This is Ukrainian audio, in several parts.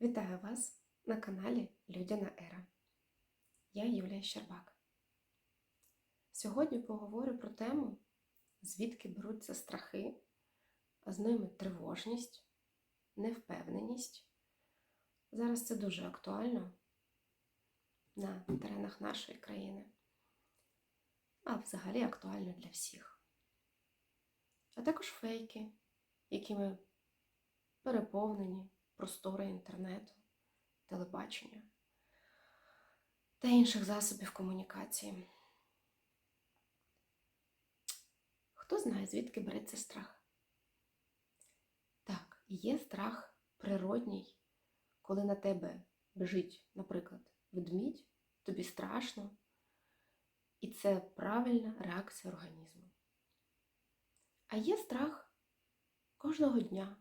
Вітаю вас на каналі Людяна Ера. Я Юлія Щербак. Сьогодні поговорю про тему, звідки беруться страхи, а з ними тривожність, невпевненість. Зараз це дуже актуально на теренах нашої країни, а взагалі актуально для всіх. А також фейки, якими переповнені простори інтернету, телебачення та інших засобів комунікації. Хто знає, звідки береться страх? Так, є страх природній, коли на тебе біжить, наприклад, ведмідь, тобі страшно, і це правильна реакція організму. А є страх кожного дня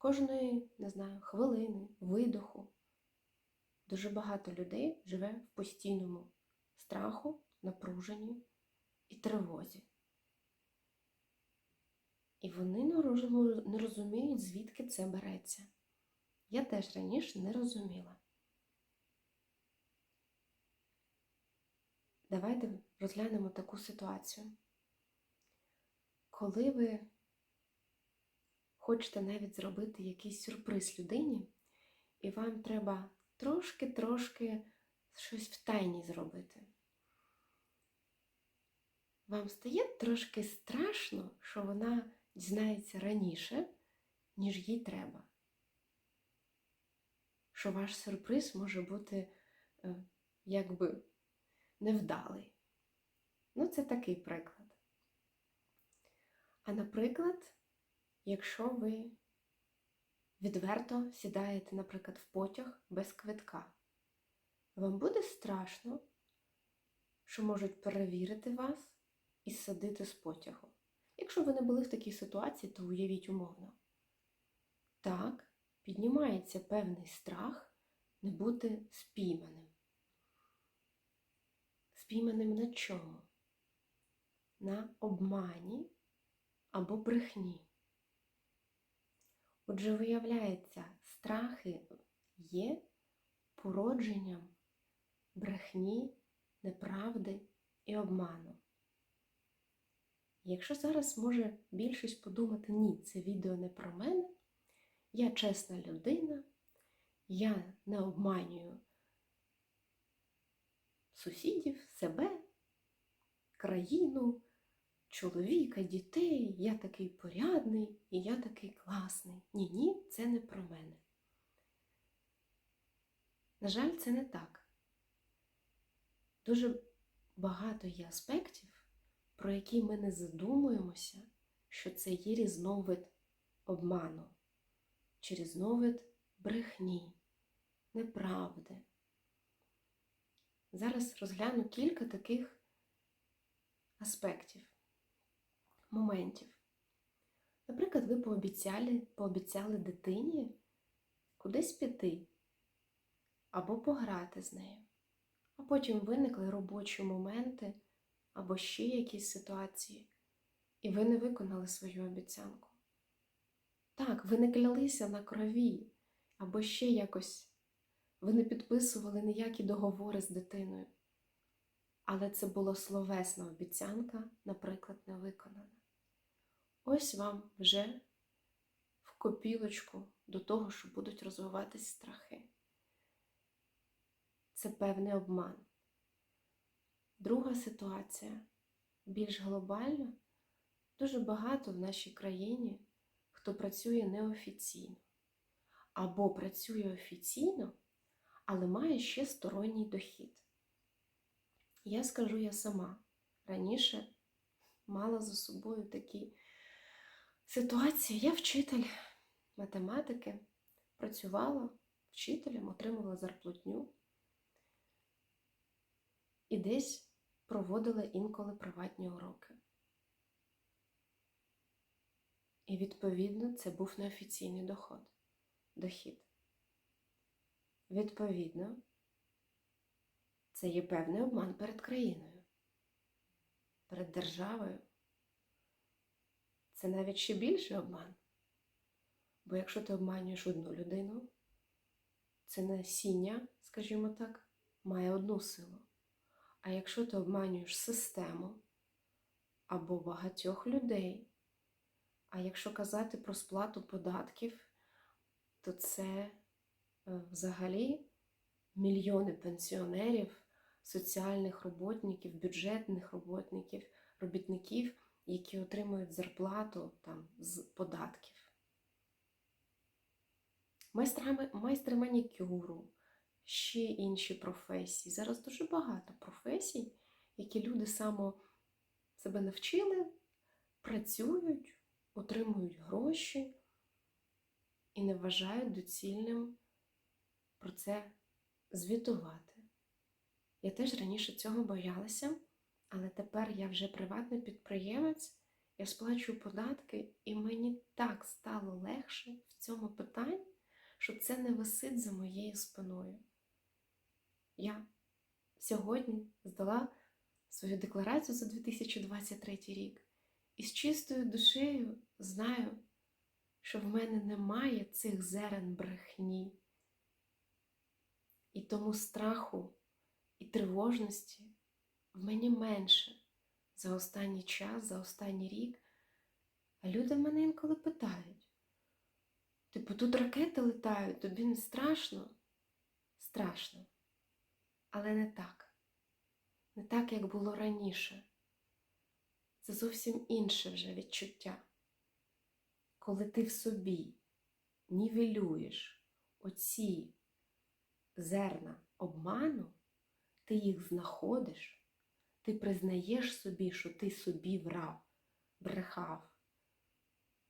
кожної, не знаю, хвилини, видоху. Дуже багато людей живе в постійному страху, напруженні і тривозі. І вони не розуміють, звідки це береться. Я теж раніше не розуміла. Давайте розглянемо таку ситуацію. Коли ви хочете навіть зробити якийсь сюрприз людині, і вам треба трошки-трошки щось в тайні зробити. Вам стає трошки страшно, що вона дізнається раніше, ніж їй треба. Що ваш сюрприз може бути е, якби невдалий. Ну, це такий приклад. А наприклад, якщо ви відверто сідаєте, наприклад, в потяг без квитка, вам буде страшно, що можуть перевірити вас і садити з потягу. Якщо ви не були в такій ситуації, то уявіть умовно. Так, піднімається певний страх не бути спійманим. Спійманим на чому? На обмані або брехні. Отже, виявляється, страхи є породженням брехні, неправди і обману. Якщо зараз може більшість подумати, ні, це відео не про мене, я чесна людина, я не обманюю сусідів, себе, країну, чоловіка, дітей, я такий порядний і я такий класний. Ні, ні, це не про мене. На жаль, це не так. Дуже багато є аспектів, про які ми не задумуємося, що це є різновид обману, чи різновид брехні, неправди. Зараз розгляну кілька таких аспектів моментів. Наприклад, ви пообіцяли, пообіцяли дитині кудись піти або пограти з нею, а потім виникли робочі моменти або ще якісь ситуації, і ви не виконали свою обіцянку. Так, ви не клялися на крові, або ще якось ви не підписували ніякі договори з дитиною. Але це була словесна обіцянка, наприклад, не виконана. Ось вам вже в копілочку до того, що будуть розвиватись страхи. Це певний обман. Друга ситуація, більш глобальна, дуже багато в нашій країні, хто працює неофіційно. Або працює офіційно, але має ще сторонній дохід. Я скажу я сама. Раніше мала за собою такі ситуації. Я вчитель математики, працювала вчителем, отримувала зарплатню і десь проводила інколи приватні уроки. І, відповідно, це був неофіційний доход, дохід. Відповідно, це є певний обман перед країною, перед державою. Це навіть ще більший обман. Бо якщо ти обманюєш одну людину, це насіння, скажімо так, має одну силу. А якщо ти обманюєш систему або багатьох людей, а якщо казати про сплату податків, то це е, взагалі мільйони пенсіонерів, соціальних роботників, бюджетних роботників, робітників, які отримують зарплату там, з податків. Майстрами, майстри манікюру, ще інші професії. Зараз дуже багато професій, які люди само себе навчили, працюють, отримують гроші і не вважають доцільним про це звітувати. Я теж раніше цього боялася, але тепер я вже приватний підприємець, я сплачую податки, і мені так стало легше в цьому питанні, що це не висить за моєю спиною. Я сьогодні здала свою декларацію за 2023 рік і з чистою душею знаю, що в мене немає цих зерен брехні. І тому страху і тривожності в мені менше за останній час, за останній рік. А люди мене інколи питають: типу, тут ракети летають, тобі не страшно? Страшно. Але не так. Не так, як було раніше. Це зовсім інше вже відчуття. Коли ти в собі нівелюєш оці зерна обману, ти їх знаходиш, ти признаєш собі, що ти собі врав, брехав.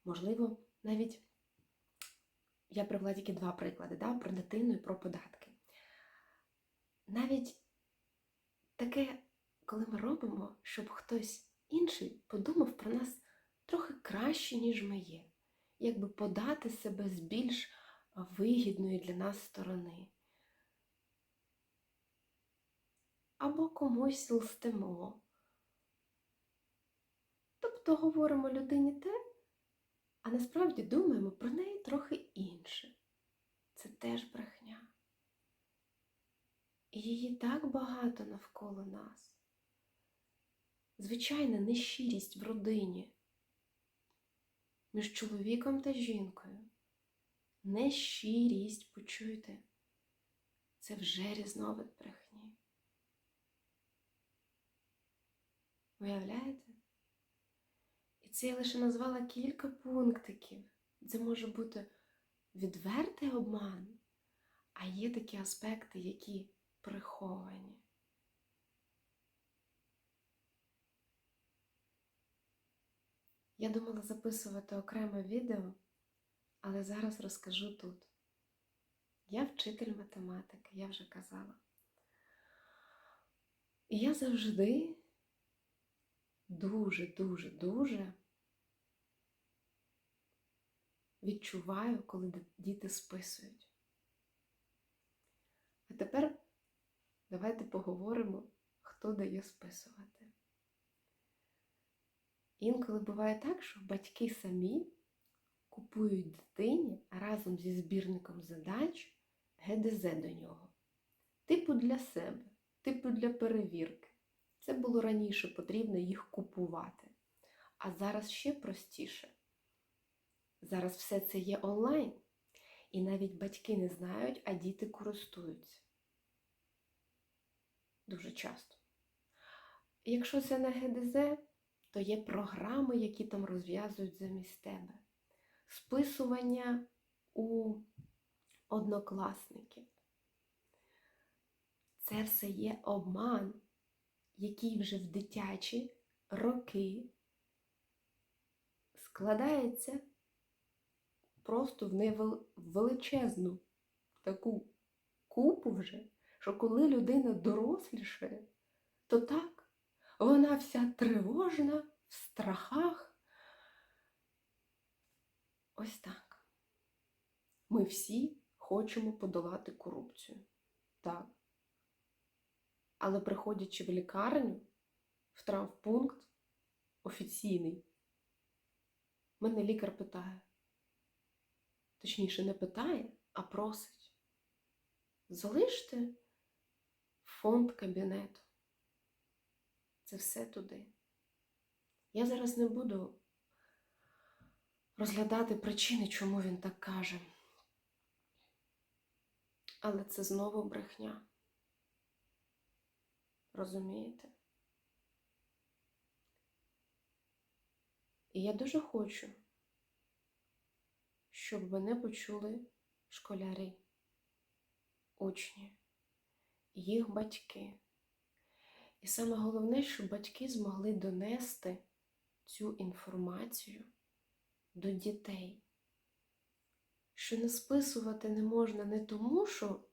Можливо, навіть я привела тільки два приклади да, про дитину і про податки. Навіть таке, коли ми робимо, щоб хтось інший подумав про нас трохи краще, ніж ми є, якби подати себе з більш вигідної для нас сторони. Або комусь лстимо. Тобто говоримо людині те, а насправді думаємо про неї трохи інше. Це теж брехня. І її так багато навколо нас. Звичайна нещирість в родині між чоловіком та жінкою. Нещирість, почуйте, це вже різновид брехні. Уявляєте? І це я лише назвала кілька пунктиків. Це може бути відвертий обман, а є такі аспекти, які приховані. Я думала записувати окреме відео, але зараз розкажу тут. Я вчитель математики, я вже казала. І я завжди дуже-дуже, дуже відчуваю, коли діти списують. А тепер давайте поговоримо, хто дає списувати. Інколи буває так, що батьки самі купують дитині разом зі збірником задач ГДЗ до нього. Типу для себе, типу для перевірки. Це було раніше потрібно їх купувати. А зараз ще простіше. Зараз все це є онлайн. І навіть батьки не знають, а діти користуються. Дуже часто. Якщо це на ГДЗ, то є програми, які там розв'язують замість тебе. Списування у однокласників. Це все є обман, який вже в дитячі роки складається просто в невеличезну таку купу вже, що коли людина дорослішає, то так, вона вся тривожна, в страхах. Ось так. Ми всі хочемо подолати корупцію. Так. Але приходячи в лікарню, в травмпункт офіційний, мене лікар питає. Точніше, не питає, а просить. залиште фонд кабінету. Це все туди. Я зараз не буду розглядати причини, чому він так каже. Але це знову брехня. Розумієте? І я дуже хочу, щоб мене почули школярі, учні, їх батьки. І саме головне, щоб батьки змогли донести цю інформацію до дітей, що не списувати не можна не тому, що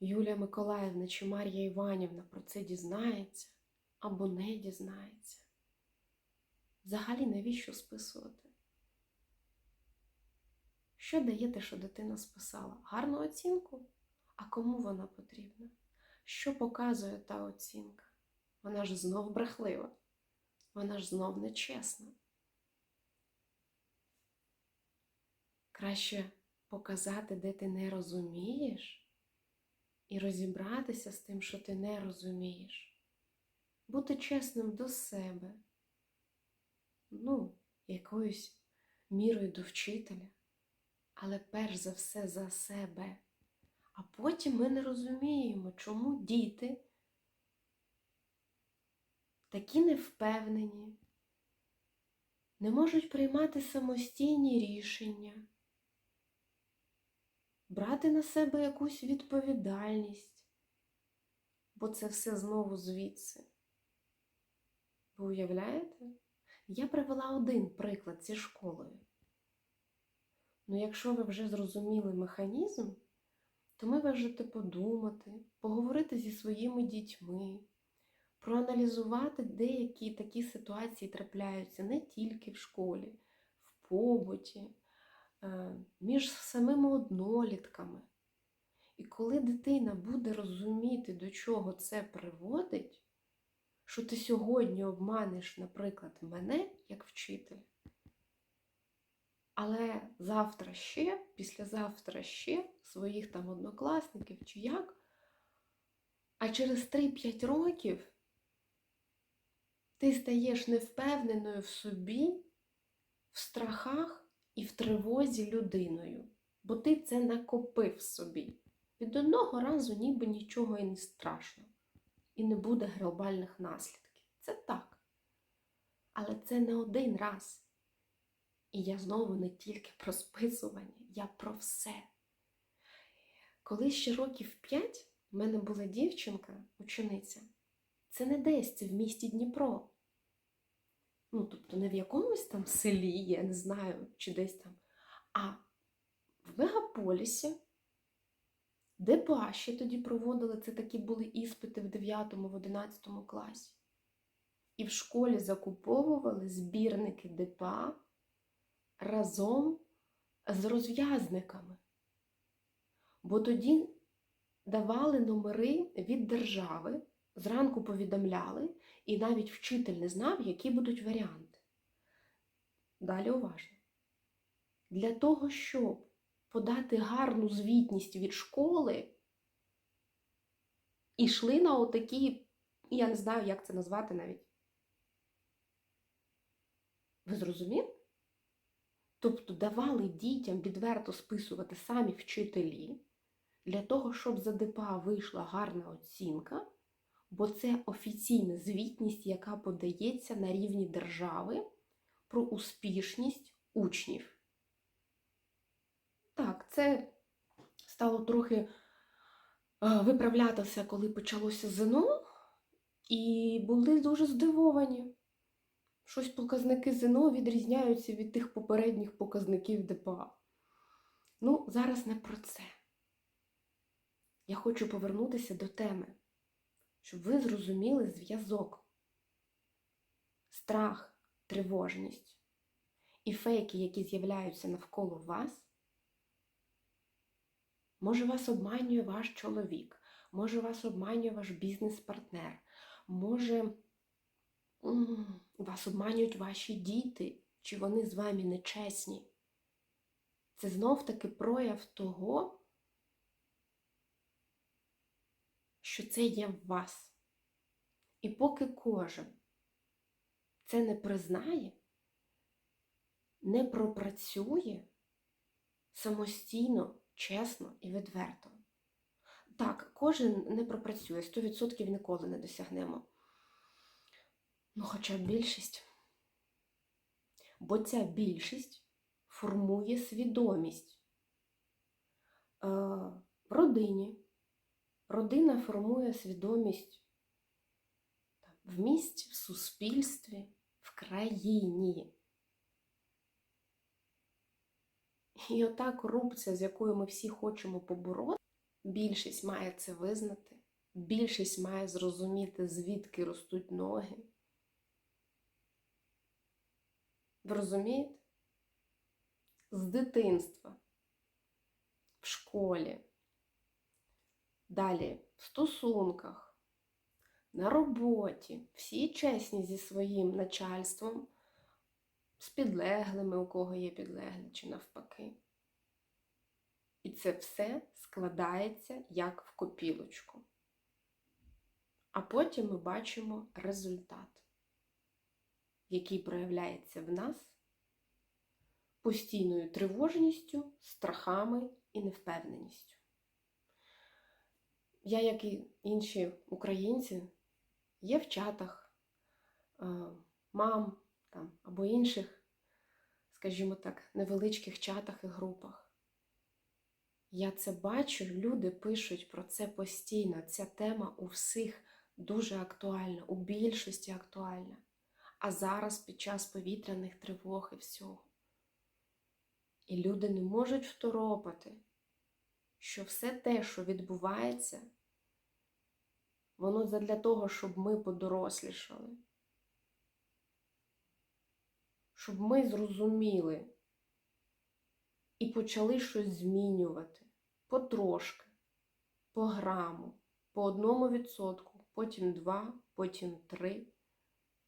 Юлія Миколаївна чи Мар'я Іванівна про це дізнається або не дізнається. Взагалі, навіщо списувати? Що дає те, що дитина списала? Гарну оцінку? А кому вона потрібна? Що показує та оцінка? Вона ж знов брехлива, вона ж знов нечесна. Краще показати, де ти не розумієш, і розібратися з тим, що ти не розумієш. Бути чесним до себе, ну, якоюсь мірою до вчителя, але перш за все за себе. А потім ми не розуміємо, чому діти такі невпевнені, не можуть приймати самостійні рішення, брати на себе якусь відповідальність, бо це все знову звідси. Ви уявляєте? Я привела один приклад зі школою. Ну, якщо ви вже зрозуміли механізм, то ми можете подумати, поговорити зі своїми дітьми, проаналізувати деякі такі ситуації трапляються не тільки в школі, в побуті, між самими однолітками. І коли дитина буде розуміти, до чого це приводить, що ти сьогодні обманеш, наприклад, мене як вчитель, але завтра ще, післязавтра ще своїх там однокласників чи як, а через 3-5 років ти стаєш невпевненою в собі, в страхах і в тривозі людиною, бо ти це накопив собі. Від одного разу ніби нічого і не страшно, і не буде глобальних наслідків. Це так. Але це не один раз. І я знову не тільки про списування, я про все. Коли ще років п'ять в мене була дівчинка, учениця, це не десь, це в місті Дніпро. Ну, тобто не в якомусь там селі, я не знаю, чи десь там, а в мегаполісі, де Паші тоді проводили, це такі були іспити в 9-11 класі. І в школі закуповували збірники ДПА разом з розв'язниками. Бо тоді давали номери від держави, зранку повідомляли, і навіть вчитель не знав, які будуть варіанти. Далі уважно. Для того, щоб подати гарну звітність від школи, ішли на отакі, я не знаю, як це назвати навіть. Ви зрозуміли? Тобто давали дітям відверто списувати самі вчителі для того, щоб за ДПА вийшла гарна оцінка, бо це офіційна звітність, яка подається на рівні держави про успішність учнів. Так, це стало трохи виправлятися, коли почалося ЗНО, і були дуже здивовані. Щось показники ЗНО відрізняються від тих попередніх показників ДПА. Ну, зараз не про це. Я хочу повернутися до теми, щоб ви зрозуміли зв'язок, страх, тривожність і фейки, які з'являються навколо вас. Може, вас обманює ваш чоловік, може, вас обманює ваш бізнес-партнер, може. Вас обманюють ваші діти, чи вони з вами нечесні. Це знов таки прояв того, що це є в вас. І поки кожен це не признає, не пропрацює самостійно, чесно і відверто. Так, кожен не пропрацює, 100% ніколи не досягнемо. Ну, хоча б більшість. Бо ця більшість формує свідомість е, в родині. Родина формує свідомість в місті, в суспільстві, в країні. І ота корупція, з якою ми всі хочемо побороти, більшість має це визнати, більшість має зрозуміти, звідки ростуть ноги. Ви розумієте? З дитинства, в школі, далі в стосунках, на роботі, всі чесні зі своїм начальством, з підлеглими, у кого є підлеглі, чи навпаки. І це все складається як в копілочку. А потім ми бачимо результат, який проявляється в нас постійною тривожністю, страхами і невпевненістю. Я, як і інші українці, є в чатах мам там, або інших, скажімо так, невеличких чатах і групах. Я це бачу, люди пишуть про це постійно. Ця тема у всіх дуже актуальна, у більшості актуальна. А зараз під час повітряних тривог і всього. І люди не можуть второпати, що все те, що відбувається, воно задля того, щоб ми подорослішали, щоб ми зрозуміли і почали щось змінювати потрошки, по граму, по одному відсотку, потім два, потім три.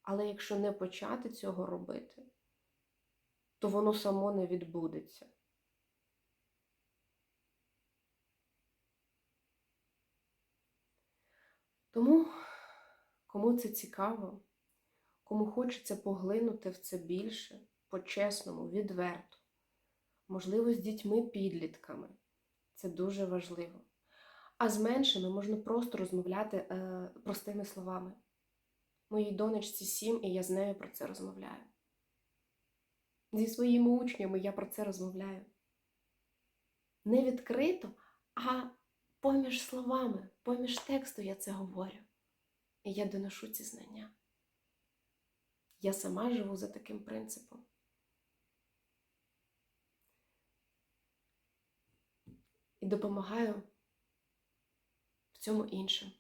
Але якщо не почати цього робити, то воно само не відбудеться. Тому, кому це цікаво, кому хочеться поглинути в це більше, по-чесному, відверто, можливо, з дітьми-підлітками, це дуже важливо. А з меншими можна просто розмовляти е, простими словами. Моїй донечці сім, і я з нею про це розмовляю. Зі своїми учнями я про це розмовляю. Не відкрито, а поміж словами, поміж тексту я це говорю. І я доношу ці знання. Я сама живу за таким принципом. І допомагаю в цьому іншим.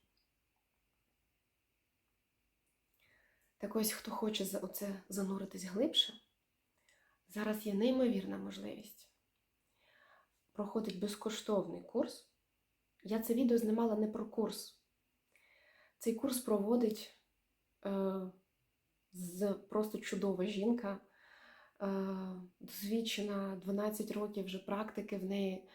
Так ось, хто хоче за оце зануритись глибше, зараз є неймовірна можливість. Проходить безкоштовний курс. Я це відео знімала не про курс. Цей курс проводить е, з просто чудова жінка, е, досвідчена 12 років вже практики в неї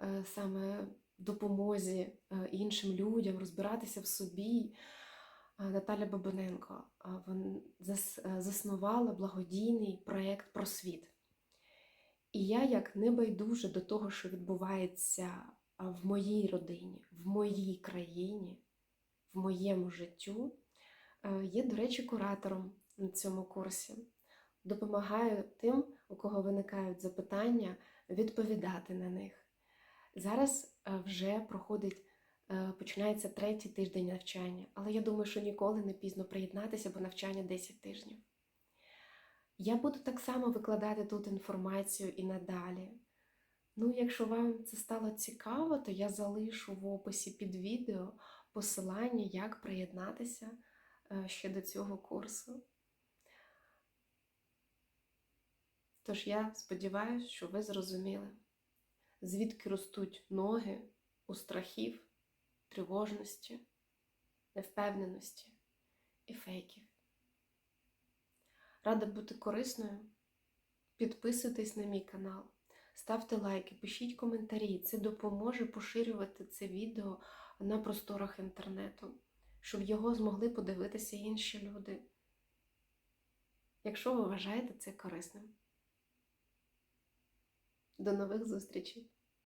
е, саме допомозі е, іншим людям розбиратися в собі. Наталя Бабиненко Вон заснувала благодійний проєкт Просвіт. І я, як небайдужа до того, що відбувається в моїй родині, в моїй країні, в моєму життю, є, до речі, куратором на цьому курсі. Допомагаю тим, у кого виникають запитання, відповідати на них. Зараз вже проходить Е, починається третій тиждень навчання, але я думаю, що ніколи не пізно приєднатися, бо навчання 10 тижнів. Я буду так само викладати тут інформацію і надалі. Ну, якщо вам це стало цікаво, то я залишу в описі під відео посилання, як приєднатися е, ще до цього курсу. Тож я сподіваюся, що ви зрозуміли, звідки ростуть ноги у страхів тривожності, невпевненості і фейків. Рада бути корисною. Підписуйтесь на мій канал, ставте лайки, пишіть коментарі. Це допоможе поширювати це відео на просторах інтернету, щоб його змогли подивитися інші люди. Якщо ви вважаєте це корисним. До нових зустрічей!